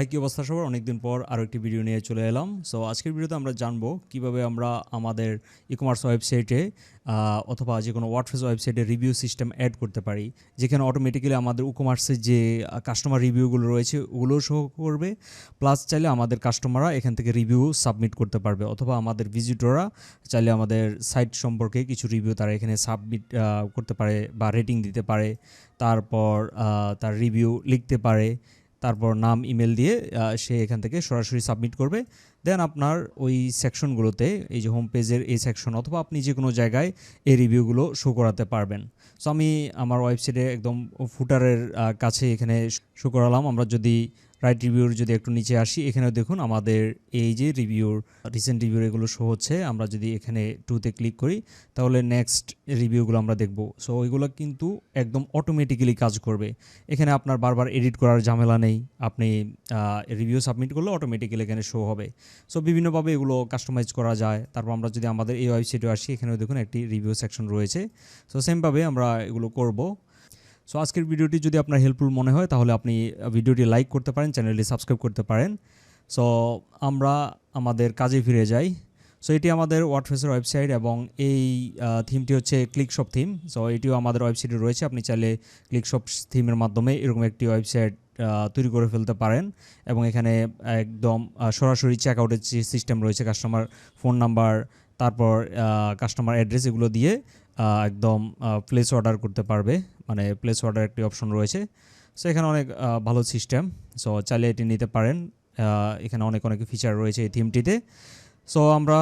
High কি অবস্থা সবার অনেকদিন পর আরও একটি ভিডিও নিয়ে চলে এলাম। সো আজকের ভিডিওতে আমরা জানব কীভাবে আমরা আমাদের ই কমার্স ওয়েবসাইটে অথবা যে কোনো ওয়ার্ডফেস ওয়েবসাইটে রিভিউ সিস্টেম অ্যাড করতে পারি, যেখানে অটোমেটিক্যালি আমাদের ই কমার্সের যে কাস্টমার রিভিউগুলো রয়েছে ওগুলোও শো করবে। প্লাস চাইলে আমাদের কাস্টমাররা এখান থেকে রিভিউ সাবমিট করতে পারবে, অথবা আমাদের ভিজিটররা চাইলে আমাদের সাইট সম্পর্কে কিছু রিভিউ তারা এখানে সাবমিট করতে পারে বা রেটিং দিতে পারে। তারপর তার রিভিউ লিখতে পারে। তারপর নাম ইমেল দিয়ে সে এখান থেকে সরাসরি সাবমিট করবে। দেন আপনার ওই সেকশনগুলোতে এই যে হোম পেজের এই সেকশন অথবা আপনি যে কোনো জায়গায় এই রিভিউগুলো শো করাতে পারবেন। সো আমি আমার ওয়েবসাইটে একদম ফুটারের কাছে এখানে শো করালাম। আমরা যদি রাইট রিভিউর যদি একটু নিচে আসি, এখানেও দেখুন আমাদের এই যে রিভিউর রিসেন্ট রিভিউ এগুলো শো হচ্ছে। আমরা যদি এখানে টুতে ক্লিক করি, তাহলে নেক্সট রিভিউগুলো আমরা দেখব। সো ওইগুলো কিন্তু একদম অটোমেটিক্যালি কাজ করবে। এখানে আপনার বারবার এডিট করার ঝামেলা নেই। আপনি রিভিউ সাবমিট করলে অটোমেটিক্যালি এখানে শো হবে। সো বিভিন্নভাবে এগুলো কাস্টমাইজ করা যায়। তারপর আমরা যদি আমাদের এই ওয়েবসাইটে আসি, এখানেও দেখুন একটি রিভিউ সেকশন রয়েছে। সো সেমভাবে আমরা এগুলো করব। সো আজকের ভিডিওটি যদি আপনার হেল্পফুল মনে হয়, তাহলে আপনি ভিডিওটি লাইক করতে পারেন চ্যানেলটি সাবস্ক্রাইব করতে পারেন। সো আমরা আমাদের কাজে ফিরে যাই। সো এটি আমাদের ওয়ার্ডফেসের ওয়েবসাইট এবং এই থিমটি হচ্ছে ক্লিকশপ থিম সো এটিও আমাদের ওয়েবসাইটে রয়েছে। আপনি চাইলে ক্লিকশপ থিমের মাধ্যমে এরকম একটি ওয়েবসাইট তৈরি করে ফেলতে পারেন এবং এখানে একদম সরাসরি চেক আউটের সিস্টেম রয়েছে কাস্টমার ফোন নাম্বার তারপর কাস্টমার অ্যাড্রেস এগুলো দিয়ে একদম প্লেস অর্ডার করতে পারবে। মানে প্লেস অর্ডার একটি অপশন রয়েছে। সো এখানে অনেক ভালো সিস্টেম সো চাইলে এটি নিতে পারেন। এখানে অনেক অনেক ফিচার রয়েছে এই থিমটিতে সো আমরা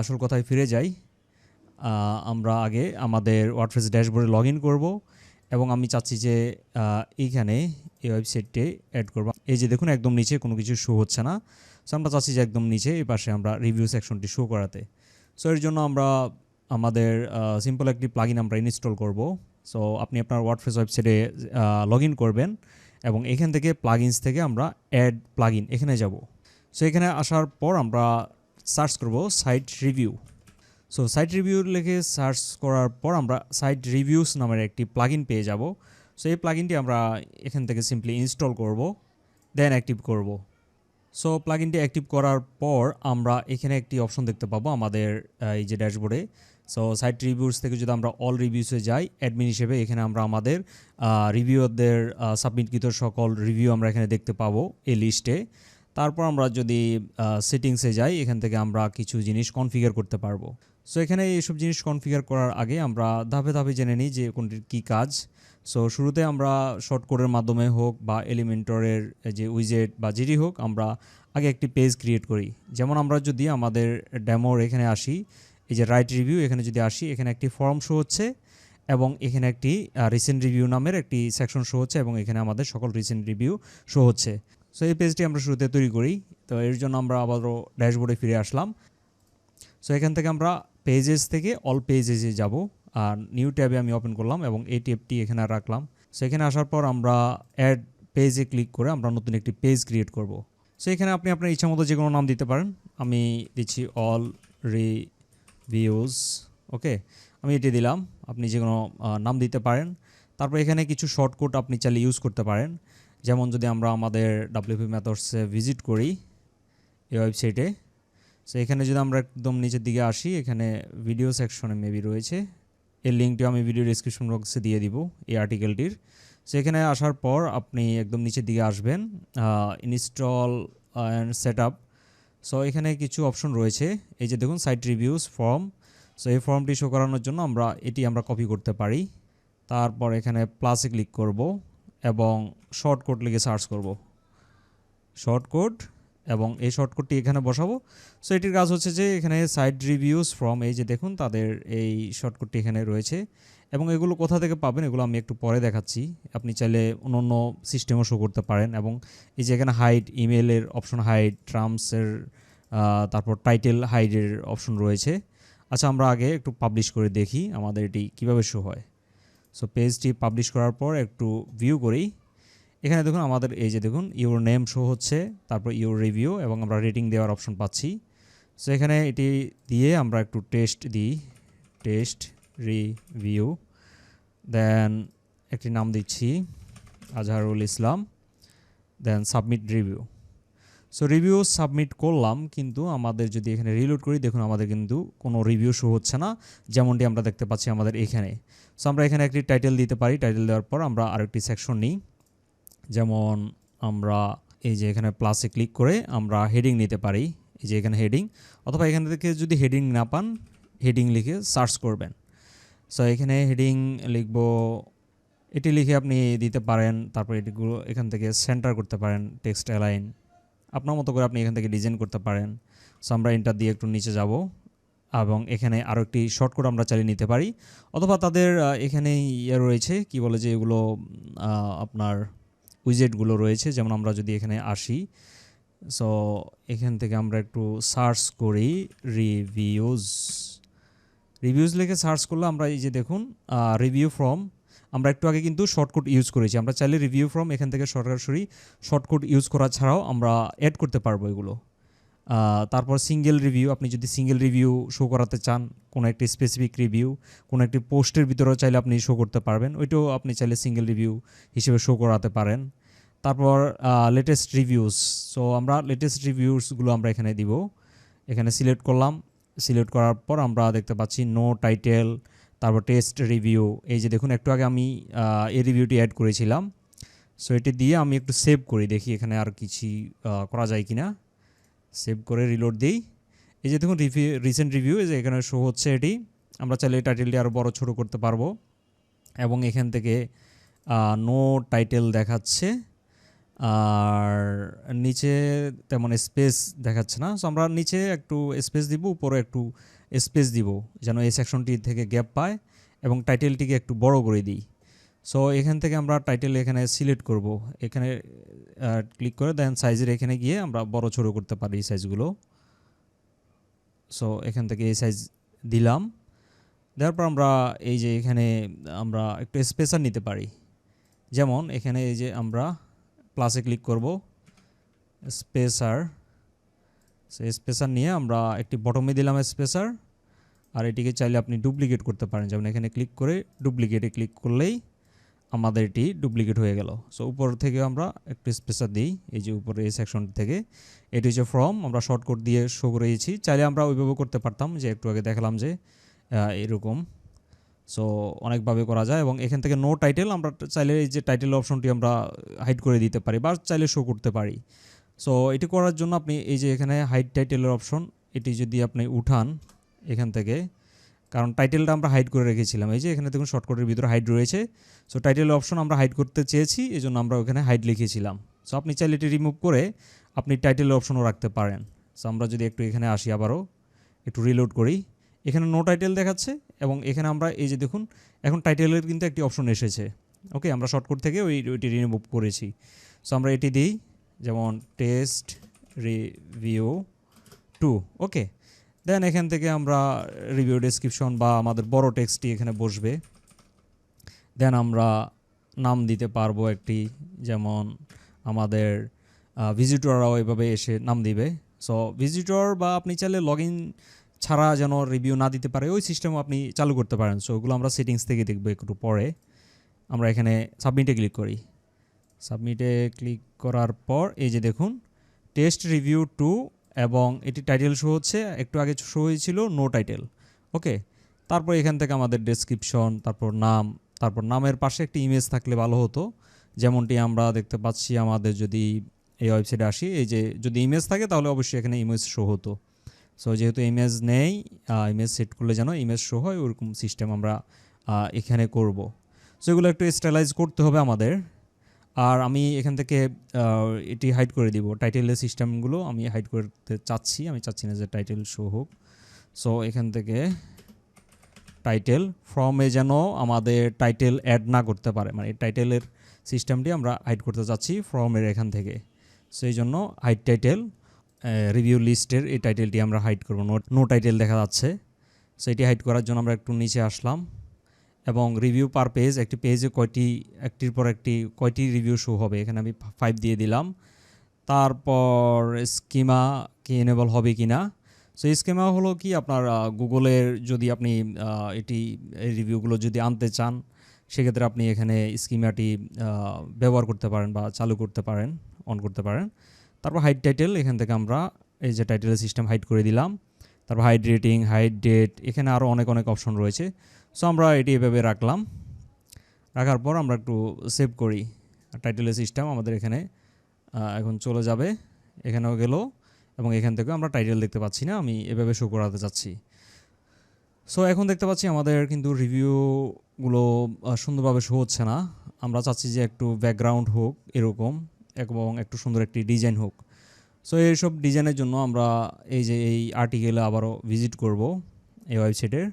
আসল কথায় ফিরে যাই। আমরা আগে আমাদের ওয়ার্ডপ্রেস ড্যাশবোর্ডে লগ ইন করব এবং আমি চাচ্ছি যে এইখানে এই ওয়েবসাইটটি অ্যাড করব। এই যে দেখুন, একদম নিচে কোনো কিছু শো হচ্ছে না। সো আমরা চাচ্ছি যে একদম নিচে, এই পাশে আমরা রিভিউ সেকশনটি শো করাতে। সো এর জন্য আমরা আমাদের সিম্পল একটি প্লাগইন আমরা ইনস্টল করব। সো আপনি আপনার ওয়ার্ডপ্রেস ওয়েবসাইটে লগ ইন করবেন এবং এখান থেকে প্লাগইনস থেকে আমরা অ্যাড প্লাগইন এখানে যাব। সো এখানে আসার পর আমরা সার্চ করব site review so site review লিখে সার্চ করার পর আমরা সাইট রিভিউস নামের একটি প্লাগইন পেয়ে যাব। সো এই প্লাগইনটি আমরা এখান থেকে সিম্পলি ইনস্টল করব দেন অ্যাক্টিভ করব। সো প্লাগইনটি অ্যাক্টিভ করার পর আমরা এখানে একটি অপশন দেখতে পাবো আমাদের এই যে ড্যাশবোর্ডে সো সাইট রিভিউস থেকে যদি আমরা অল রিভিউসে যাই অ্যাডমিন হিসেবে এখানে আমরা আমাদের রিভিউদের সাবমিটকৃত সকল রিভিউ আমরা এখানে দেখতে পাবো এই লিস্টে তারপর আমরা যদি সেটিংসে যাই, এখান থেকে আমরা কিছু জিনিস কনফিগার করতে পারব। সো এখানে এইসব জিনিস কনফিগার করার আগে আমরা ধাপে ধাপে জেনে নিই যে কোনটির কী কাজ। সো শুরুতে আমরা শর্ট কোডের মাধ্যমে হোক বা এলিমেন্টরের যে উইজেট বা যেটি হোক, আমরা আগে একটি পেজ ক্রিয়েট করি। যেমন আমরা যদি আমাদের ডেমোর এখানে আসি, এই যে রাইট রিভিউ এখানে যদি আসি, এখানে একটি ফর্ম শো হচ্ছে এবং এখানে একটি রিসেন্ট রিভিউ নামের একটি সেকশন শো হচ্ছে এবং এখানে আমাদের সকল রিসেন্ট রিভিউ শো হচ্ছে। সো এই পেজটি আমরা শুরুতে তৈরি করি। তো, এর জন্য আমরা আবারও ড্যাশবোর্ডে ফিরে আসলাম। সো এখান থেকে আমরা পেজেস থেকে অল পেজেসে যাব। আর নিউ ট্যাবে আমি ওপেন করলাম এবং এই ট্যাবটি এখানে রাখলাম। সো এখানে আসার পর আমরা অ্যাড পেজে ক্লিক করে আমরা নতুন একটি পেজ ক্রিয়েট করব। সো এখানে আপনি আপনার ইচ্ছা মতো যে কোনো নাম দিতে পারেন। আমি দিচ্ছি অল রিভিউজ ওকে আমি এটি দিলাম, আপনি যে কোনো নাম দিতে পারেন। তারপর এখানে কিছু শর্টকাট আপনি চাইলে ইউজ করতে পারেন। যেমন যদি আমরা আমাদের ডাব্লিউপি মেথডসে ভিজিট করি এই ওয়েবসাইটে সো এখানে যদি আমরা একদম নিচের দিকে আসি, এখানে ভিডিও সেকশনে মেবি রয়েছে। এর লিঙ্কটিও আমি ভিডিও ডিসক্রিপশন বক্সে দিয়ে দিব, এই আর্টিকেলটির সো এখানে আসার পর আপনি একদম নিচের দিকে আসবেন install and set up so এখানে কিছু অপশন রয়েছে, এই যে দেখুন সাইট রিভিউস ফর্ম সো এই ফর্মটি শো করানোর জন্য আমরা, এটি আমরা কপি করতে পারি। তারপর এখানে প্লাসে ক্লিক করব এবং শর্ট কোড লিখে সার্চ করব। শর্ট কোড এবং এই শর্টকটটি এখানে বসাবো। সো এটির কাজ হচ্ছে যে এখানে সাইট রিভিউস ফ্রম এই যে দেখুন, তাদের এই শর্ট কোডটি এখানে রয়েছে। এবং এগুলো কোথা থেকে পাবেন, এগুলো আমি একটু পরে দেখাচ্ছি। আপনি চাইলে অন্য অন্য সিস্টেমও শো করতে পারেন এবং এই যে এখানে হাইড ইমেলের অপশন হাইড ট্রামসের তারপর টাইটেল হাইডের অপশন রয়েছে। আচ্ছা আমরা আগে একটু পাবলিশ করে দেখি আমাদের এটি কীভাবে শো হয়। সো পেজটি পাবলিশ করার পর একটু ভিউ করি। এখানে দেখুন আমাদের এই যে দেখুন ইউর নেম শো হচ্ছে, তারপর ইউর রিভিউ এবং আমরা রেটিং দেওয়ার অপশন পাচ্ছি। সো এখানে এটি দিয়ে আমরা একটু টেস্ট দিই। টেস্ট রিভিউ দেন একটি নাম দিচ্ছি, Azharul Islam then submit review so review submit করলাম, কিন্তু আমাদের যদি এখানে রিলোড করি, দেখুন আমাদের কিন্তু কোনো রিভিউ শো হচ্ছে না, যেমনটি আমরা দেখতে পাচ্ছি আমাদের এখানে। সো আমরা এখানে একটি টাইটেল দিতে পারি। টাইটেল দেওয়ার পর আমরা আরেকটি সেকশন নিই। যেমন আমরা এই যে এখানে প্লাসে ক্লিক করে আমরা হেডিং নিতে পারি, এই যে এখানে হেডিং অথবা এখান থেকে যদি হেডিং না পান হেডিং লিখে সার্চ করবেন। সো এখানে হেডিং লিখব, এটি লিখে আপনি দিতে পারেন, তারপর এটিগুলো এখান থেকে সেন্টার করতে পারেন টেক্সট অ্যালাইন আপনার মতো করে আপনি এখান থেকে ডিজাইন করতে পারেন। সো আমরা এন্টার দিয়ে একটু নিচে যাব, এবং এখানে আরও একটি শর্টকাট আমরা চালিয়ে নিতে পারি। অথবা তাদের এখানে ইয়ে রয়েছে, কি বলে যে এগুলো আপনার উইজেটগুলো রয়েছে, যেমন আমরা যদি এখানে আসি সো এখান থেকে আমরা একটু সার্চ করি রিভিউজ রিভিউজ লিখে সার্চ করলে আমরা এই যে দেখুন রিভিউ ফ্রম আমরা একটু আগে কিন্তু শর্টকুট ইউজ করেছি, আমরা চাইলে রিভিউ ফ্রম এখান থেকে সরাসরি শর্টকুট ইউজ করা ছাড়াও আমরা অ্যাড করতে পারব এগুলো। তারপর সিঙ্গেল রিভিউ আপনি যদি সিঙ্গেল রিভিউ শো করাতে চান, কোনো একটি স্পেসিফিক রিভিউ কোনো একটি পোস্টের ভিতরেও চাইলে আপনি শো করতে পারবেন। ওইটাও আপনি চাইলে সিঙ্গেল রিভিউ হিসেবে শো করাতে পারেন। তারপর লেটেস্ট রিভিউস সো আমরা লেটেস্ট রিভিউসগুলো আমরা এখানে দিব। এখানে সিলেক্ট করলাম। সিলেক্ট করার পর আমরা দেখতে পাচ্ছি নো টাইটেল তারপর টেস্ট রিভিউ এই যে দেখুন, একটু আগে আমি এই রিভিউটি অ্যাড করেছিলাম। সো এটি দিয়ে আমি একটু সেভ করি, দেখি এখানে আর কিছু করা যায় কি না সেভ করে রিলোড দিই। এই যে দেখুন রিভিউ রিসেন্ট রিভিউ এই যে এখানে শো হচ্ছে এটি। আমরা চাইলে এই টাইটেলটি আরও বড়, ছোটো করতে পারব। এবং এখান থেকে নো টাইটেল দেখাচ্ছে। আর নিচে তেমন স্পেস দেখাচ্ছে না। সো আমরা নিচে একটু স্পেস দিব, উপরে একটু স্পেস দিব, যেন এই সেকশনটি থেকে গ্যাপ পায় এবং টাইটেলটিকে একটু বড় করে দিই। সো এখান থেকে আমরা টাইটেল এখানে সিলেক্ট করব। এখানে ক্লিক করে দেন সাইজের এখানে গিয়ে আমরা বড়, ছোট করতে পারি এই সাইজগুলো সো এখান থেকে এই সাইজ দিলাম। দেওয়ার পর আমরা এই যে এখানে আমরা একটু স্পেসার নিতে পারি। যেমন এখানে এই যে আমরা প্লাসে ক্লিক করব স্পেসার সেই স্পেসার নিয়ে আমরা একটি বটমে দিলাম স্পেসার আর এটিকে চাইলে আপনি ডুপ্লিকেট করতে পারেন। যেমন এখানে ক্লিক করে ডুপ্লিকেটে ক্লিক করলেই আমাদের এটি ডুপ্লিকেট হয়ে গেল। সো উপর থেকে আমরা একটু স্পেসার দিই, এই যে উপরে এই সেকশন থেকে। এটি হচ্ছে ফর্ম আমরা শর্টকাট দিয়ে শো করেছি চাইলে আমরা ওইভাবে করতে পারতাম যে একটু আগে দেখালাম যে এরকম। সো অনেকভাবে করা যায় এবং এখান থেকে নো টাইটেল আমরা চাইলে এই যে টাইটেল অপশনটি আমরা হাইড করে দিতে পারি বা চাইলে শো করতে পারি। সো এটি করার জন্য আপনি এই যে এখানে হাইড টাইটেলের অপশন এটি যদি আপনি উঠান এখান থেকে কারণ টাইটেলটা আমরা হাইড করে রেখেছিলাম। এই যে এখানে দেখুন শর্টকাটের ভিতরে হাইড রয়েছে। সো টাইটেল অপশন আমরা হাইড করতে চেয়েছি এই জন্য আমরা ওখানে হাইড লিখেছিলাম। সো আপনি চাইলে এটি রিমুভ করে আপনি টাইটেল অপশনও রাখতে পারেন। সো আমরা যদি একটু এখানে আসি আবারও, একটু রিলোড করি। এখানে নো টাইটেল দেখাচ্ছে এবং এখানে আমরা এই যে দেখুন, এখন টাইটেলের কিন্তু একটি অপশন এসেছে। ওকে আমরা শর্টকাট থেকে ওই, ওইটি রিমুভ করেছি। সো আমরা এটি দিই, যেমন test review two okay then এখান থেকে আমরা রিভিউ ডেসক্রিপশন বা আমাদের বড় টেক্সটটি এখানে বসবে। দেন আমরা নাম দিতে পারব একটি, যেমন আমাদের ভিজিটররাও এভাবে এসে নাম দিবে। সো ভিজিটর বা আপনি চাইলে লগ ইন ছাড়া যেন রিভিউ না দিতে পারে, ওই সিস্টেমও আপনি চালু করতে পারেন। সো ওগুলো আমরা সেটিংস থেকে দেখব একটু পরে। আমরা এখানে সাবমিটে ক্লিক করি। সাবমিটে ক্লিক করার পর, এই যে দেখুন টেস্ট রিভিউ টু এবং এটি টাইটেল শো হচ্ছে, একটু আগে শো হয়েছিল নো টাইটেল ওকে তারপর এখান থেকে আমাদের ডেসক্রিপশন তারপর নাম, তারপর নামের পাশে একটি ইমেজ থাকলে ভালো হতো। যেমনটি আমরা দেখতে পাচ্ছি আমাদের যদি এই ওয়েবসাইটে আসি, এই যে যদি ইমেজ থাকে তাহলে অবশ্যই এখানে ইমেজ শো হতো। সো যেহেতু ইমেজ নেই ইমেজ সেট করলে যেন ইমেজ শো হয়, ওরকম সিস্টেম আমরা এখানে করব। সো এগুলো একটু স্টাইলাইজ করতে হবে আমাদের। আর আমি এখান থেকে এটি হাইড করে দিব। টাইটেলের সিস্টেমগুলো আমি হাইড করতে চাচ্ছি। আমি চাচ্ছি না যে টাইটেল শো হোক। সো এখান থেকে টাইটেল ফর্মে যেন আমাদের টাইটেল অ্যাড না করতে পারে। মানে টাইটেলের সিস্টেমটি আমরা হাইড করতে চাচ্ছি ফর্মের এখান থেকে। সেই জন্য হাইড টাইটেল রিভিউ লিস্টের এই টাইটেলটি আমরা হাইড করব। নো টাইটেল দেখা যাচ্ছে। সেটি হাইড করার জন্য আমরা একটু নিচে আসলাম। এবং রিভিউ পার পেজ একটি পেজে কয়টি, একটির পর একটি, কয়টি রিভিউ শো হবে? এখানে আমি ফাইভ দিয়ে দিলাম। তারপর স্কিমা কি এনেবল হবে কি না সো স্কিমা হলো কি? আপনার গুগলের যদি আপনি এটি, এই রিভিউগুলো যদি আনতে চান, সেক্ষেত্রে আপনি এখানে স্কিমাটি ব্যবহার করতে পারেন বা চালু করতে পারেন অন করতে পারেন। তারপর হাইড টাইটেল এখান থেকে আমরা এই যে টাইটেলের সিস্টেম হাইড করে দিলাম। তারপর হাইড রেটিং হাইড ডেট এখানে আরও অনেক অনেক অপশন রয়েছে। সো আমরা এটি এভাবে রাখলাম। রাখার পর আমরা একটু সেভ করি। টাইটেলের সিস্টেম আমাদের এখানে এখন চলে যাবে। এখানেও গেল এবং এখান থেকে আমরা টাইটেল দেখতে পাচ্ছি না। আমি এভাবে শো করাতে চাচ্ছি সো এখন দেখতে পাচ্ছি আমাদের কিন্তু রিভিউগুলো সুন্দরভাবে শো হচ্ছে না। আমরা চাচ্ছি যে একটু ব্যাকগ্রাউন্ড হোক এরকম, এবং একটু সুন্দর একটি ডিজাইন হোক। সো এইসব ডিজাইনের জন্য আমরা এই যে এই আর্টিকেলে আবারও ভিজিট করব এই ওয়েবসাইটের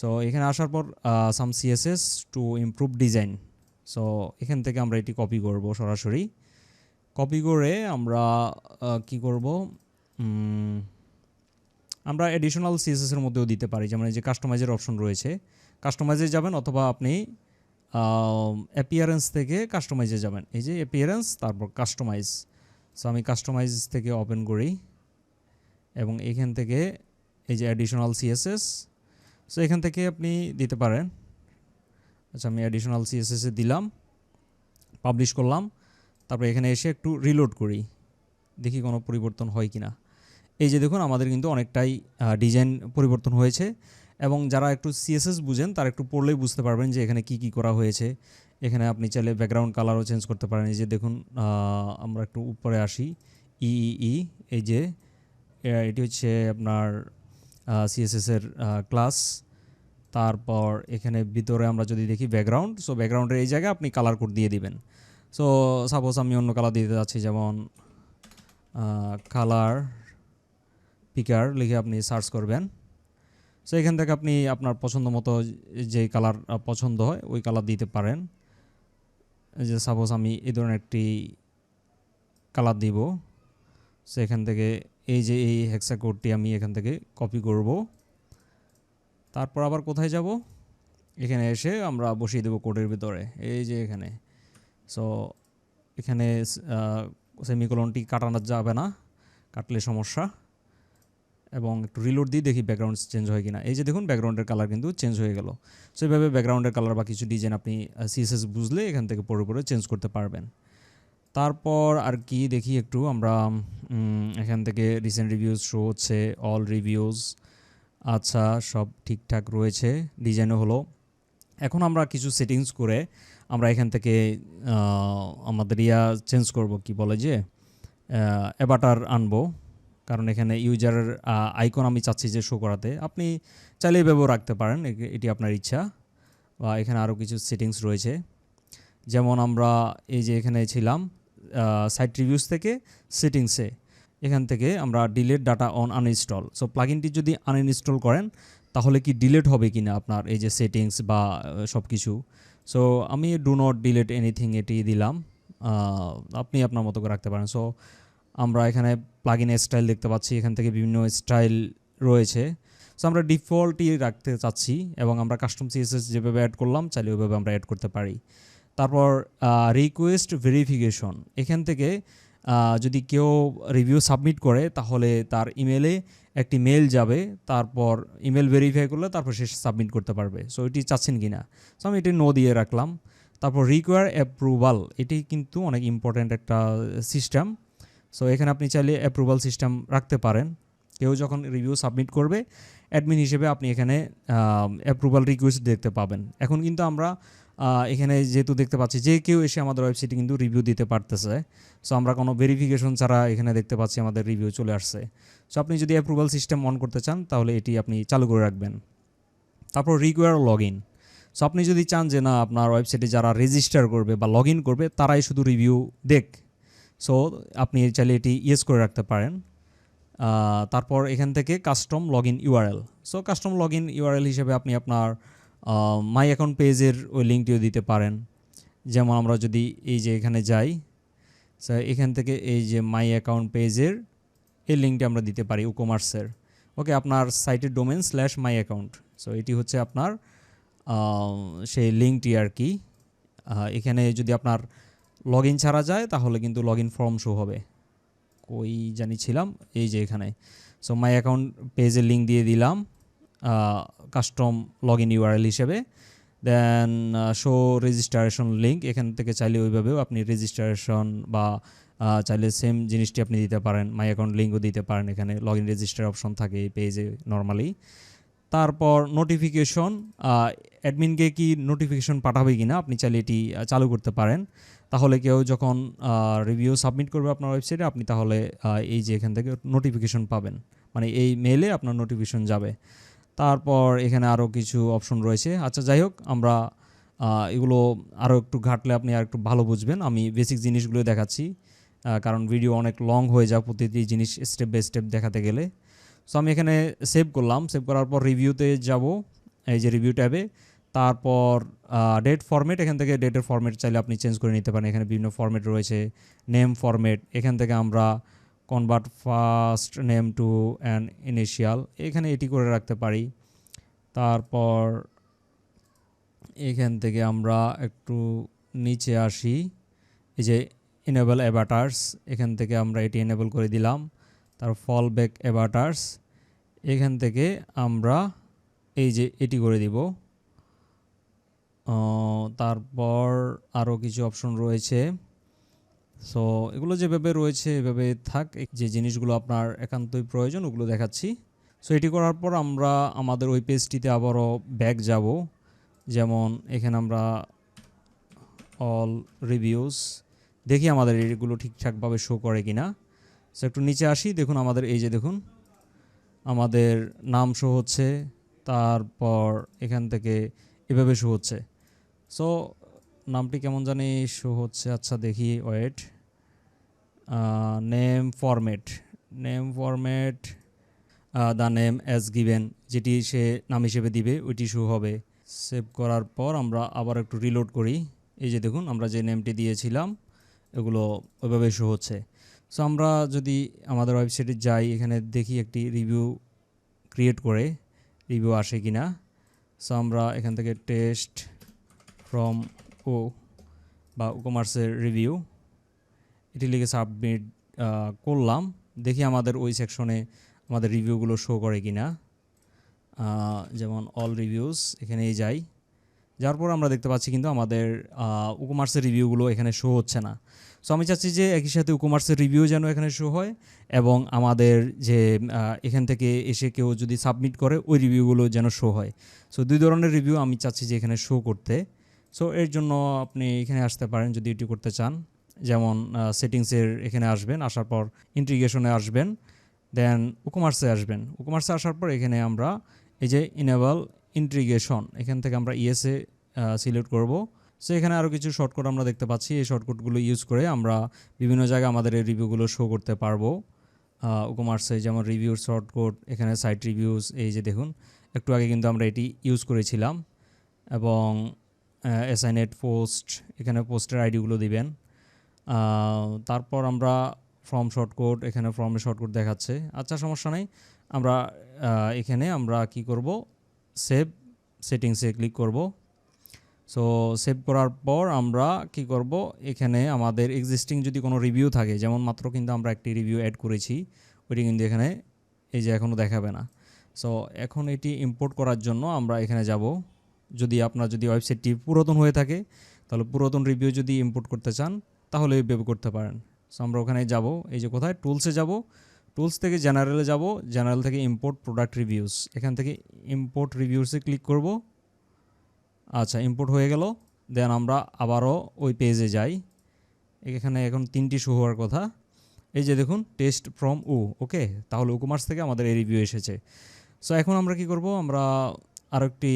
সো এখানে আসার পর some CSS to improve design so এখান থেকে আমরা এটি কপি করব সরাসরি। কপি করে আমরা কি করব? আমরা এডিশনাল সিএসএস এর মধ্যেও দিতে পারি। যেমন এই যে কাস্টমাইজের অপশন রয়েছে। কাস্টমাইজে যাবেন অথবা আপনি অ্যাপিয়ারেন্স থেকে কাস্টমাইজে যাবেন। এই যে অ্যাপিয়ারেন্স তারপর কাস্টমাইজ সো আমি কাস্টমাইজ থেকে ওপেন করি। এবং এখান থেকে এই যে অ্যাডিশনাল সিএসএস সো এখান থেকে আপনি দিতে পারেন। আচ্ছা আমি অ্যাডিশনাল সিএসএস দিলাম পাবলিশ করলাম, তারপর এখানে এসে একটু রিলোড করি, দেখি কোনো পরিবর্তন হয় কিনা এই যে দেখুন, আমাদের কিন্তু অনেকটাই ডিজাইন পরিবর্তন হয়েছে এবং যারা একটু সিএসএস বুঝেন, তারা একটু পড়লেই বুঝতে পারবেন যে এখানে কি কি করা হয়েছে। এখানে আপনি চাইলে ব্যাকগ্রাউন্ড কালারও চেঞ্জ করতে পারেন। এই যে দেখুন আমরা একটু উপরে আসি ইই এই যে এটি হচ্ছে আপনার সিএসএস এর ক্লাস তারপর এখানে ভিতরে আমরা যদি দেখি ব্যাকগ্রাউন্ড সো ব্যাকগ্রাউন্ডের এই জায়গায় আপনি কালার কোড দিয়ে দিবেন। সো সাপোজ আমি অন্য কালার দিতে যাচ্ছি, যেমন কালার পিকার লিখে আপনি সার্চ করবেন। সো এখান থেকে আপনি আপনার পছন্দ মতো যে কালার পছন্দ হয়, ওই কালার দিতে পারেন। যে সাপোজ আমি এই ধরনের একটি কালার দিব। সো এখান থেকে এই যে এই হেক্সা কোডটি আমি এখান থেকে কপি করব। তারপর আবার কোথায় যাব? এখানে এসে আমরা বসিয়ে দেবো কোডের ভিতরে। এই যে এখানে। সো এখানে সেমিকোলনটি কাটানো যাবে না। কাটলে সমস্যা। এবং একটু রিলোড দিয়ে দেখি ব্যাকগ্রাউন্ড চেঞ্জ হয় কিনা। এই যে দেখুন ব্যাকগ্রাউন্ডের কালার কিন্তু চেঞ্জ হয়ে গেল। সো এইভাবে ব্যাকগ্রাউন্ডের কালার বা কিছু ডিজাইন আপনি সিএসএস বুঝলে এখান থেকে পরে পরে চেঞ্জ করতে পারবেন। তারপর আর কি দেখি একটু আমরা এখান থেকে রিসেন্ট রিভিউজ শো হচ্ছে অল রিভিউজ আচ্ছা সব ঠিকঠাক রয়েছে ডিজাইনও হলো। এখন আমরা কিছু সেটিংস করে আমরা এখান থেকে আমাদের ইয়া চেঞ্জ করব, কি বলে যে অ্যাবাটার আনব। কারণ এখানে ইউজারের আইকন আমি চাচ্ছি যে শো করাতে। আপনি চাইলে এভাবেও রাখতে পারেন এটি আপনার ইচ্ছা। বা এখানে আরও কিছু সেটিংস রয়েছে। যেমন আমরা এই যে এখানে ছিলাম সাইট রিভিউস থেকে সেটিংসে এখান থেকে আমরা delete data on uninstall so প্লাগিনটি যদি আনইনস্টল করেন, তাহলে কি ডিলেট হবে কি না আপনার এই যে সেটিংস বা সব কিছু সো আমি ডু নট ডিলেট এনিথিং এটি দিলাম। আপনি আপনার মতো করে রাখতে পারেন। সো আমরা এখানে প্লাগিন স্টাইল দেখতে পাচ্ছি। এখান থেকে বিভিন্ন স্টাইল রয়েছে। সো আমরা ডিফল্টই রাখতে চাচ্ছি এবং আমরা কাস্টম সিএসএস যেভাবে অ্যাড করলাম, চাইলে ওইভাবে আমরা অ্যাড করতে পারি। তারপর রিকোয়েস্ট ভেরিফিকেশন এখান থেকে যদি কেউ রিভিউ সাবমিট করে, তাহলে তার ইমেলে একটি মেল যাবে, তারপর ইমেল ভেরিফাই করলে তারপর সে সাবমিট করতে পারবে। সো এটি চাচ্ছেন কি না সো আমি এটি নো দিয়ে রাখলাম। তারপর রিকোয়ার অ্যাপ্রুভাল এটি কিন্তু অনেক ইম্পর্ট্যান্ট একটা সিস্টেম সো এখানে আপনি চাইলে অ্যাপ্রুভাল সিস্টেম রাখতে পারেন। কেউ যখন রিভিউ সাবমিট করবে অ্যাডমিন হিসেবে আপনি এখানে অ্যাপ্রুভাল রিকোয়েস্ট দেখতে পাবেন। এখন কিন্তু আমরা এখানে যেহেতু দেখতে পাচ্ছি যে কেউ এসে আমাদের ওয়েবসাইটে কিন্তু রিভিউ দিতে পারতেছে। সো আমরা কোনো ভেরিফিকেশন ছাড়া এখানে দেখতে পাচ্ছি আমাদের রিভিউ চলে আসছে। সো আপনি যদি অ্যাপ্রুভাল সিস্টেম অন করতে চান, তাহলে এটি আপনি চালু করে রাখবেন। তারপর রিকোয়ার লগ ইন সো আপনি যদি চান যে না, আপনার ওয়েবসাইটে যারা রেজিস্টার করবে বা লগ ইন করবে, তারাই শুধু রিভিউ দেখ। সো আপনি চাইলে এটি ইয়েস করে রাখতে পারেন। তারপর এখান থেকে custom log in URL so custom log in URL হিসেবে আপনি আপনার মাই অ্যাকাউন্ট পেজের ওই লিঙ্কটিও দিতে পারেন। যেমন আমরা যদি এই যে এখানে যাই সো এখান থেকে এই যে মাই অ্যাকাউন্ট পেজের এই লিঙ্কটি আমরা দিতে পারি উকমার্সের ওকে আপনার সাইটের domain slash my account so এটি হচ্ছে আপনার সেই লিঙ্কটি আর কি। এখানে যদি আপনার লগ ইন ছাড়া যায়, তাহলে কিন্তু লগ ইন ফর্ম শো হবে। কই জানি ছিলাম, এই যে এখানে। সো মাই অ্যাকাউন্ট পেজের লিঙ্ক দিয়ে দিলাম। কাস্টম লগ ইন ইউআরএল হিসেবে দেন শো রেজিস্ট্রেশন লিঙ্ক এখান থেকে চাইলে ওইভাবেও আপনি রেজিস্ট্রেশন বা চাইলে সেম জিনিসটি আপনি দিতে পারেন মাই অ্যাকাউন্ট লিঙ্কও দিতে পারেন, এখানে লগ ইন রেজিস্টার অপশন থাকে এই পেজে নর্মালি তারপর নোটিফিকেশন অ্যাডমিনকে কি নোটিফিকেশন পাঠাবে কি না আপনি চাইলে এটি চালু করতে পারেন। তাহলে কেউ যখন রিভিউ সাবমিট করবে আপনার ওয়েবসাইটে আপনি তাহলে এই যে এখান থেকে নোটিফিকেশন পাবেন মানে এই মেলে আপনার নোটিফিকেশন যাবে। তারপর এখানে আরও কিছু অপশন রয়েছে। আচ্ছা যাই হোক আমরা এগুলো আরও একটু ঘাটলে আপনি আর একটু ভালো বুঝবেন। আমি বেসিক জিনিসগুলো দেখাচ্ছি কারণ ভিডিও অনেক লং হয়ে যায় প্রতিটি জিনিস স্টেপ বাই স্টেপ দেখাতে গেলে। সো আমি এখানে সেভ করলাম। সেভ করার পর রিভিউতে যাব, এই যে রিভিউ ট্যাবে। তারপর ডেট ফরম্যাট এখান থেকে ডেটের ফরম্যাট চাইলে আপনি চেঞ্জ করে নিতে পারেন। এখানে বিভিন্ন ফরম্যাট রয়েছে নেম ফরম্যাট এখান থেকে আমরা convert first name to an initial এখানে এটি করে রাখতে পারি। তারপর এখান থেকে আমরা একটু নিচে আসি। এই যে এনেবল অ্যাভাটার্স এখান থেকে আমরা এটি এনেবল করে দিলাম। তার ফল ব্যাক অ্যাভাটার্স এখান থেকে আমরা এই যে এটি করে দিব। তারপর আরও কিছু অপশন রয়েছে। সো এগুলো যেভাবে রয়েছে, এভাবে থাক যে জিনিসগুলো আপনার একান্তই প্রয়োজন, ওগুলো দেখাচ্ছি। সো এটি করার পর আমরা আমাদের ওই পেজটিতে আবারও ব্যাক যাব। যেমন এখানে আমরা অল রিভিউস দেখি আমাদের এগুলো ঠিকঠাকভাবে শো করে কি না সো একটু নিচে আসি, দেখুন আমাদের এই যে দেখুন, আমাদের নাম শো হচ্ছে, তারপর এখান থেকে এভাবে শো হচ্ছে। সো নামটি কেমন জানি শো হচ্ছে। আচ্ছা দেখি wait name format name format the name as given যেটি সে নাম হিসেবে দিবে, ওইটি শো হবে। সেভ করার পর আমরা আবার একটু রিলোড করি। এই যে দেখুন, আমরা যে নেমটি দিয়েছিলাম, এগুলো ওইভাবে শো হচ্ছে। সো আমরা যদি আমাদের ওয়েবসাইটে যাই, এখানে দেখি একটি রিভিউ ক্রিয়েট করে রিভিউ আসে কি না সো আমরা এখান থেকে টেস্ট ফ্রম ও বা কমার্সের রিভিউ এটি লিখে সাবমিট করলাম। দেখি আমাদের ওই সেকশনে আমাদের রিভিউগুলো শো করে কি না যেমন অল রিভিউস এখানেই যাই। যার পর আমরা দেখতে পাচ্ছি কিন্তু আমাদের উকমার্সের রিভিউগুলো এখানে শো হচ্ছে না। সো আমি চাচ্ছি যে একই সাথে উকমার্সের রিভিউ যেন এখানে শো হয় এবং আমাদের যে এখান থেকে এসে কেউ যদি সাবমিট করে, ওই রিভিউগুলো যেন শো হয়। সো দুই ধরনের রিভিউ আমি চাচ্ছি যে এখানে শো করতে। সো এর জন্য আপনি এখানে আসতে পারেন যদি এটি করতে চান। যেমন সেটিংসের এখানে আসবেন, আসার পর ইন্টিগ্রেশনে আসবেন দেন উকমার্সে আসবেন। উকমার্সে আসার পর এখানে আমরা এই যে ইনেবল ইন্ট্রিগেশন এখান থেকে আমরা ইএসএ সিলেক্ট করব। সো এখানে আরও কিছু শর্টকাট আমরা দেখতে পাচ্ছি। এই শর্টকাটগুলো ইউজ করে আমরা বিভিন্ন জায়গায় আমাদের এই রিভিউগুলো শো করতে পারব। উকমার্সে যেমন রিভিউর শর্টকাট এখানে সাইট রিভিউস এই যে দেখুন, একটু আগে কিন্তু আমরা এটি ইউজ করেছিলাম। এবং অ্যাসাইনেট পোস্ট এখানে পোস্টের আইডিগুলো দিবেন। তারপর আমরা ফর্ম শর্টকোড এখানে ফর্মের শর্টকোড দেখাচ্ছে। আচ্ছা সমস্যা নেই। আমরা এখানে আমরা কি করব? সেভ সেটিংসে ক্লিক করব। সো সেভ করার পর আমরা কি করব? এখানে আমাদের এক্সিস্টিং যদি কোনো রিভিউ থাকে, যেমন মাত্র কিন্তু আমরা একটি রিভিউ অ্যাড করেছি, ওইটি কিন্তু এখানে এই যে এখনও দেখাবে না। সো এখন এটি ইম্পোর্ট করার জন্য আমরা এখানে যাব। যদি আপনার যদি ওয়েবসাইটটি পুরাতন হয়ে থাকে, তাহলে পুরাতন রিভিউ যদি ইম্পোর্ট করতে চান, তাহলে এইভাবে করতে পারেন। সো আমরা ওখানে যাব। এই যে কোথায়? টুলসে যাব। টুলস থেকে জেনারেলে যাব। জেনারেল থেকে ইম্পোর্ট প্রোডাক্ট রিভিউস এখান থেকে ইম্পোর্ট রিভিউসে ক্লিক করব। আচ্ছা ইম্পোর্ট হয়ে গেল। দেন আমরা আবারও ওই পেজে যাই। এখানে এখন তিনটি শো হওয়ার কথা। এই যে দেখুন টেস্ট ফ্রম উ ওকে তাহলে উকমার্স থেকে আমাদের এই রিভিউ এসেছে। সো এখন আমরা কি করব? আমরা আরও একটি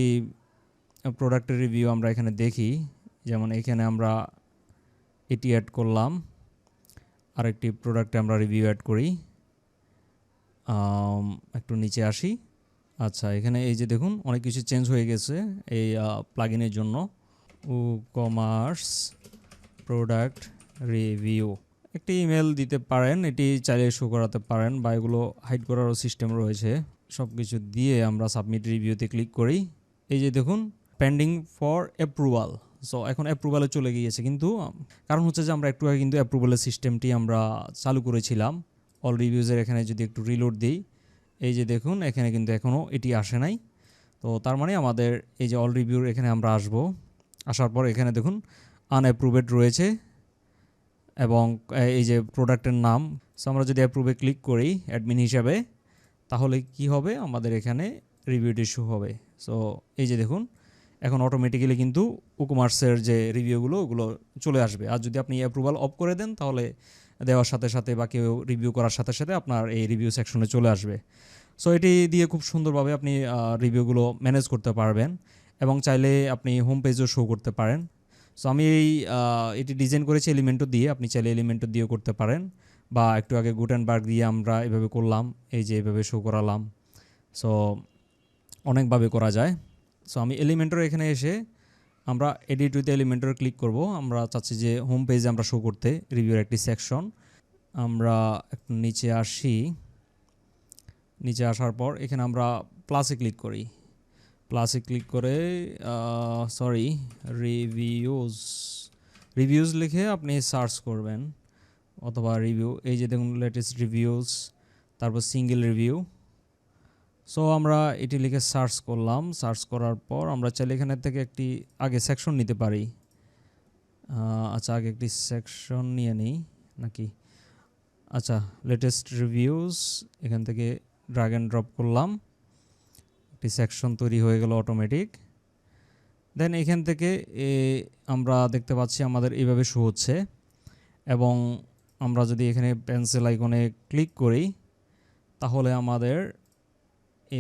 প্রোডাক্টের রিভিউ আমরা এখানে দেখি। যেমন এখানে আমরা এটি অ্যাড করলাম। আরেকটি প্রোডাক্টে আমরা রিভিউ অ্যাড করি। একটু নিচে আসি। আচ্ছা এখানে এই যে দেখুন, অনেক কিছু চেঞ্জ হয়ে গেছে এই প্লাগিনের জন্য। উ কমার্স প্রোডাক্ট রিভিউ একটি ইমেল দিতে পারেন, এটি চাইলে শো করাতে পারেন বা এগুলো হাইড করারও সিস্টেম রয়েছে। সব কিছু দিয়ে আমরা সাবমিট রিভিউতে ক্লিক করি। এই যে দেখুন পেন্ডিং ফর অ্যাপ্রুভাল সো এখন অ্যাপ্রুভালে চলে গিয়েছে, কিন্তু কারণ হচ্ছে যে আমরা একটু আগে কিন্তু অ্যাপ্রুভালের সিস্টেমটি আমরা চালু করেছিলাম। অল রিভিউজের এখানে যদি একটু রিলোড দিই, এই যে দেখুন, এখানে কিন্তু এখনও এটি আসে নাই। তো, তার মানে আমাদের এই যে অল রিভিউর এখানে আমরা আসব। আসার পর এখানে দেখুন আনঅ্যাপ্রুভেড রয়েছে এবং এই যে প্রোডাক্টের নাম। সো আমরা যদি অ্যাপ্রুভে ক্লিক করি অ্যাডমিন হিসাবে, তাহলে কি হবে? আমাদের এখানে রিভিউটি শো হবে। সো এই যে দেখুন এখন অটোমেটিক্যালি কিন্তু উকমার্সের যে রিভিউগুলো ওগুলো চলে আসবে। আর যদি আপনি অ্যাপ্রুভাল অফ করে দেন, তাহলে দেওয়ার সাথে সাথে বা কেউ রিভিউ করার সাথে সাথে আপনার এই রিভিউ সেকশনে চলে আসবে। সো এটি দিয়ে খুব সুন্দরভাবে আপনি রিভিউগুলো ম্যানেজ করতে পারবেন এবং চাইলে আপনি হোম পেজও শো করতে পারেন। সো আমি এই এটি ডিজাইন করেছি এলিমেন্টও দিয়ে। আপনি চাইলে এলিমেন্টও দিয়েও করতে পারেন বা একটু আগে গুটেনবার্গ দিয়ে আমরা এভাবে করলাম, এই যে এভাবে শো করালাম। সো অনেকভাবে করা যায়। সো আমি এলিমেন্টর এখানে এসে আমরা এডিট উইথ এলিমেন্টর ক্লিক করব। আমরা চাচ্ছি যে হোম পেজে আমরা শো করতে রিভিউর একটি সেকশন আমরা একটু নিচে আসি। নিচে আসার পর এখানে আমরা প্লাসে ক্লিক করি। প্লাসে ক্লিক করে সরি রিভিউজ রিভিউজ লিখে আপনি সার্চ করবেন। অথবা রিভিউ এই যে দেখুন লেটেস্ট রিভিউজ তারপর সিঙ্গেল রিভিউ সো আমরা এটি লিখে সার্চ করলাম। সার্চ করার পর আমরা চাইলে এখানে থেকে একটি আগে সেকশন নিতে পারি। আচ্ছা আগে একটি সেকশন নিয়ে নিই নাকি? আচ্ছা লেটেস্ট রিভিউজ এখান থেকে ড্রাগ অ্যান্ড ড্রপ করলাম। একটি সেকশন তৈরি হয়ে গেল অটোমেটিক দেন এখান থেকে এ, আমরা দেখতে পাচ্ছি আমাদের এইভাবে শো হচ্ছে। এবং আমরা যদি এখানে পেন্সিল আইকনে ক্লিক করি তাহলে আমাদের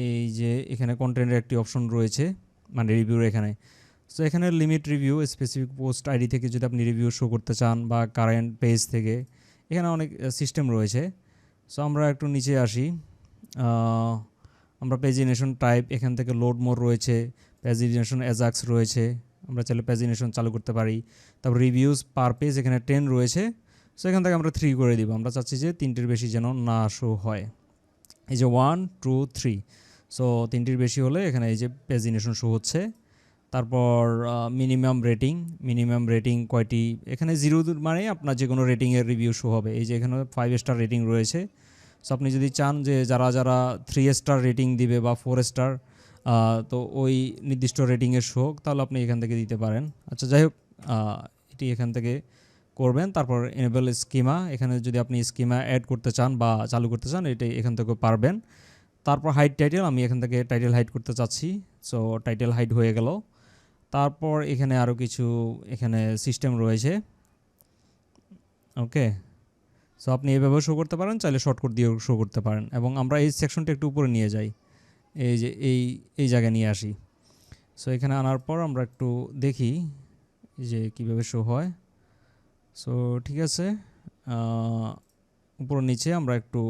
এই যে এখানে কন্টেন্টের একটি অপশন রয়েছে মানে রিভিউর এখানে। সো এখানে limit review specific post ID থেকে যদি আপনি রিভিউ শো করতে চান বা কারেন্ট পেজ থেকে, এখানে অনেক সিস্টেম রয়েছে। সো আমরা একটু নিচে আসি। আমরা পেজিনেশন টাইপ এখান থেকে লোড মোর রয়েছে পেজিনেশন অ্যাজাক্স রয়েছে, আমরা চাইলে পেজিনেশন চালু করতে পারি। তারপর রিভিউজ পার পেজ এখানে টেন রয়েছে। সো এখান থেকে আমরা থ্রি করে দিব। আমরা চাচ্ছি যে তিনটের বেশি যেন না শো হয়। এই যে ওয়ান টু থ্রি সো তিনটির বেশি হলে এখানে এই যে পেজিনেশন শো হচ্ছে। তারপর মিনিমাম রেটিং মিনিমাম রেটিং কয়টি? এখানে জিরো মানে আপনার যে কোনো রেটিংয়ের রিভিউ শো হবে। এই যে এখানে ফাইভ স্টার রেটিং রয়েছে। সো আপনি যদি চান যে যারা যারা থ্রি স্টার রেটিং দিবে বা ফোর স্টার তো ওই নির্দিষ্ট রেটিংয়ের শো হোক, তাহলে আপনি এখান থেকে দিতে পারেন। আচ্ছা যাই হোক এটি এখান থেকে করবেন। তারপর এনেবল স্কিমা এখানে যদি আপনি স্কিমা অ্যাড করতে চান বা চালু করতে চান এটাই এখান থেকে পারবেন। তারপর হাইট টাইটেল আমি এখান থেকে টাইটেল হাইট করতে চাচ্ছি। সো টাইটেল হাইট হয়ে গেল। তারপর এখানে আরও কিছু এখানে সিস্টেম রয়েছে। ওকে সো আপনি এভাবেও শো করতে পারেন, চাইলে শর্টকাট দিয়েও শো করতে পারেন। এবং আমরা এই সেকশনটা একটু উপরে নিয়ে যাই। এই যে, এই এই জায়গায় নিয়ে আসি। সো এখানে আনার পর আমরা একটু দেখি যে কীভাবে শো হয়। সো ঠিক আছে। উপর নিচে আমরা একটু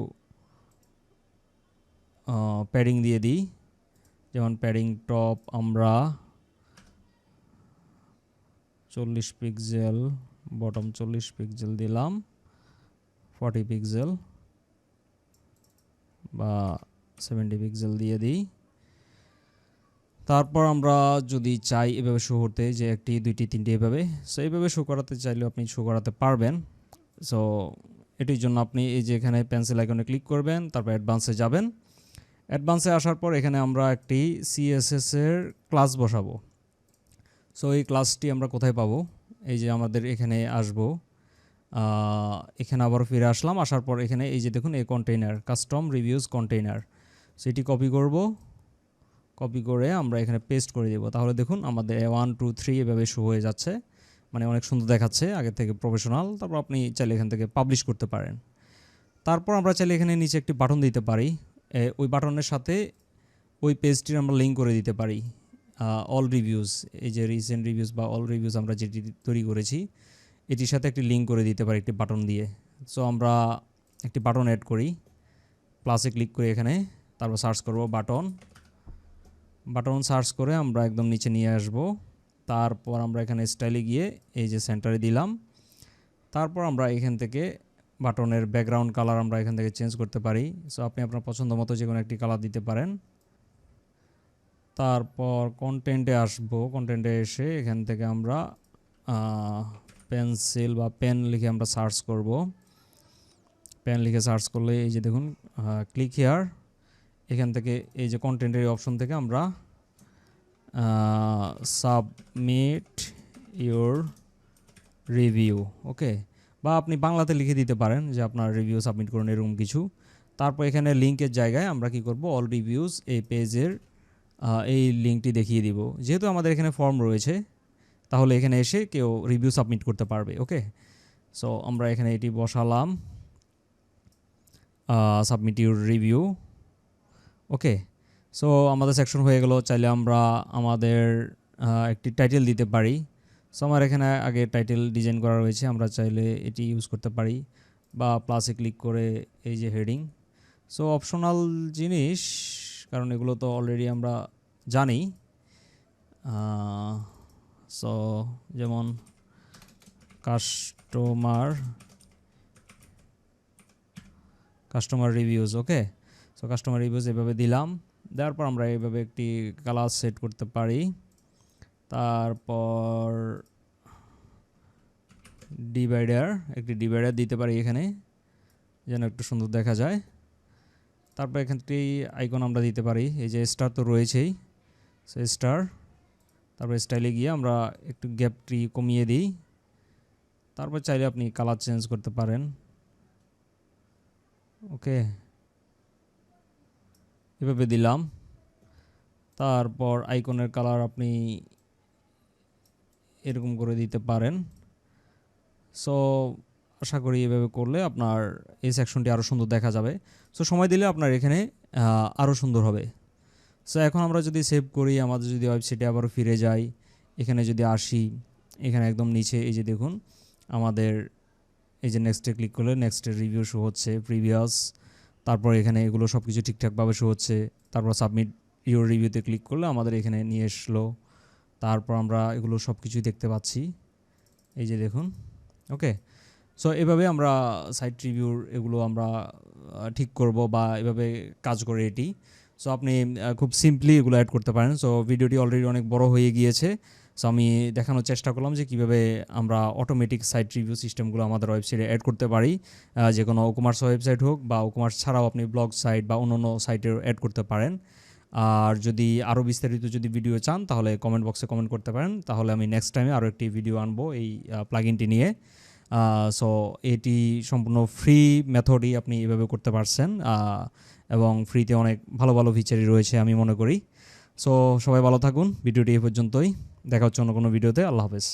প্যাডিং দিয়ে দিই। যেমন প্যাডিং টপ আমরা চল্লিশ পিক্সেল বটম চল্লিশ পিক্সেল দিলাম ফর্টি পিক্সেল বা সেভেন্টি পিক্সেল দিয়ে দিই। তারপর আমরা যদি চাই এভাবে শো করতে যে একটি, দুইটি, তিনটি এভাবে সো এইভাবে শো করাতে চাইলে আপনি শো করাতে পারবেন। সো এটির জন্য আপনি এই যে এখানে পেন্সিল আইকনে ক্লিক করবেন, তারপর অ্যাডভান্সে যাবেন। অ্যাডভান্সে আসার পর এখানে আমরা একটি সিএসএস এর ক্লাস বসাবো। সো এই ক্লাসটি আমরা কোথায় পাবো? এই যে আমাদের এখানে আসব। এখানে আবার ফিরে আসলাম। আসার পর এখানে এই যে দেখুন, এই কন্টেইনার কাস্টম রিভিউজ কন্টেইনার সেটি কপি করব। কপি করে আমরা এখানে পেস্ট করে দেবো। তাহলে দেখুন, আমাদের ওয়ান টু থ্রি এভাবে শো হয়ে যাচ্ছে। মানে অনেক সুন্দর দেখাচ্ছে, আগে থেকে প্রফেশনাল তারপর আপনি চাইলে এখান থেকে পাবলিশ করতে পারেন। তারপর আমরা চাইলে এখানে নিচে একটি বাটন দিতে পারি। ওই বাটনের সাথে ওই পেজটির আমরা লিঙ্ক করে দিতে পারি। অল রিভিউজ এই যে রিসেন্ট রিভিউজ বা অল রিভিউজ আমরা যেটি তৈরি করেছি, এটির সাথে একটি লিঙ্ক করে দিতে পারি একটি বাটন দিয়ে। সো আমরা একটি বাটন অ্যাড করি প্লাসে ক্লিক করি এখানে, তারপর সার্চ করব বাটন। বাটন সার্চ করে আমরা একদম নিচে নিয়ে আসব। তারপর আমরা এখানে স্টাইলে গিয়ে এই যে সেন্টারে দিলাম। তারপর আমরা এখান থেকে বাটনের ব্যাকগ্রাউন্ড কালার আমরা এখান থেকে চেঞ্জ করতে পারি। সো আপনি আপনার পছন্দ মতো যে কোনো একটি কালার দিতে পারেন। তারপর কন্টেন্টে আসব। কন্টেন্টে এসে এখান থেকে আমরা পেন্সিল বা পেন লিখে আমরা সার্চ করব। পেন লিখে সার্চ করলে এই যে দেখুন ক্লিক হেয়ার এখান থেকে এই যে কন্টেন্টের অপশন থেকে আমরা সাবমিট ইউর রিভিউ ওকে বা আপনি বাংলাতে লিখে দিতে পারেন যে আপনার রিভিউ সাবমিট করুন এরকম কিছু। তারপর এখানে লিঙ্কের জায়গায় আমরা কি করব? অল রিভিউজ এই পেজের এই লিঙ্কটি দেখিয়ে দিব। যেহেতু আমাদের এখানে ফর্ম রয়েছে, তাহলে এখানে এসে কেউ রিভিউ সাবমিট করতে পারবে ওকে সো আমরা এখানে এটি বসালাম submit your review okay so আমাদের সেকশন হয়ে গেল। চাইলে আমরা আমাদের একটি টাইটেল দিতে পারি। সো আমার এখানে আগে টাইটেল ডিজাইন করা রয়েছে। আমরা চাইলে এটি ইউজ করতে পারি বা প্লাসে ক্লিক করে এই যে হেডিং সো অপশনাল জিনিস, কারণ এগুলো তো অলরেডি আমরা জানি। সো যেমন customer customer reviews okay so customer reviews এভাবে দিলাম। দেওয়ার পর আমরা এইভাবে একটি কালার সেট করতে পারি। তারপর ডিভাইডার একটি ডিভাইডার দিতে পারি এখানে, যেন একটু সুন্দর দেখা যায়। তারপর এখানটি আইকন আমরা দিতে পারি, এই যে স্টার তো রয়েছেই, সো স্টার তারপর স্টাইলে গিয়ে আমরা একটু গ্যাপটি কমিয়ে দিই। তারপর চাইলে আপনি কালার চেঞ্জ করতে পারেন। ওকে এভাবে দিলাম। তারপর আইকনের কালার আপনি এরকম করে দিতে পারেন। সো আশা করি এভাবে করলে আপনার এই সেকশনটি আরও সুন্দর দেখা যাবে। সো সময় দিলে আপনার এখানে আরও সুন্দর হবে। সো এখন আমরা যদি সেভ করি, আমাদের যদি ওয়েবসাইটে আবারও ফিরে যাই, এখানে যদি আসি, এখানে একদম নিচে এই যে দেখুন, আমাদের এই যে নেক্সটে ক্লিক করলে নেক্সটের রিভিউ শো হচ্ছে প্রিভিয়াস তারপর এখানে এগুলো সব কিছু ঠিকঠাকভাবে শো হচ্ছে, তারপর সাবমিট ইউর রিভিউতে ক্লিক করলে আমাদের এখানে নিয়ে এসলো। তারপর আমরা এগুলো সব কিছুই দেখতে পাচ্ছি। এই যে দেখুন, ওকে? সো এভাবে আমরা সাইট রিভিউর এগুলো আমরা ঠিক করব বা এভাবে কাজ করে এটি। সো আপনি খুব সিম্পলি এগুলো অ্যাড করতে পারেন। সো ভিডিওটি অলরেডি অনেক বড় হয়ে গিয়েছে। সো আমি দেখানোর চেষ্টা করলাম যে কীভাবে আমরা অটোমেটিক সাইট রিভিউ সিস্টেমগুলো আমাদের ওয়েবসাইটে অ্যাড করতে পারি। যে কোনো কমার্স ওয়েবসাইট হোক বা কমার্স ছাড়াও আপনি ব্লগ সাইট বা অন্য অন্য সাইটেও অ্যাড করতে পারেন। আর যদি আরও বিস্তারিত যদি ভিডিও চান, তাহলে কমেন্ট বক্সে কমেন্ট করতে পারেন। তাহলে আমি নেক্সট টাইমে আরও একটি ভিডিও আনব এই প্লাগিনটি নিয়ে। সো এটি সম্পূর্ণ ফ্রি মেথডই আপনি এভাবে করতে পারছেন। এবং ফ্রিতে অনেক ভালো ভালো ফিচারই রয়েছে আমি মনে করি। সো সবাই ভালো থাকুন। ভিডিওটি এ পর্যন্তই। দেখা হচ্ছে অন্য কোনো ভিডিওতে আল্লাহ হাফেজ।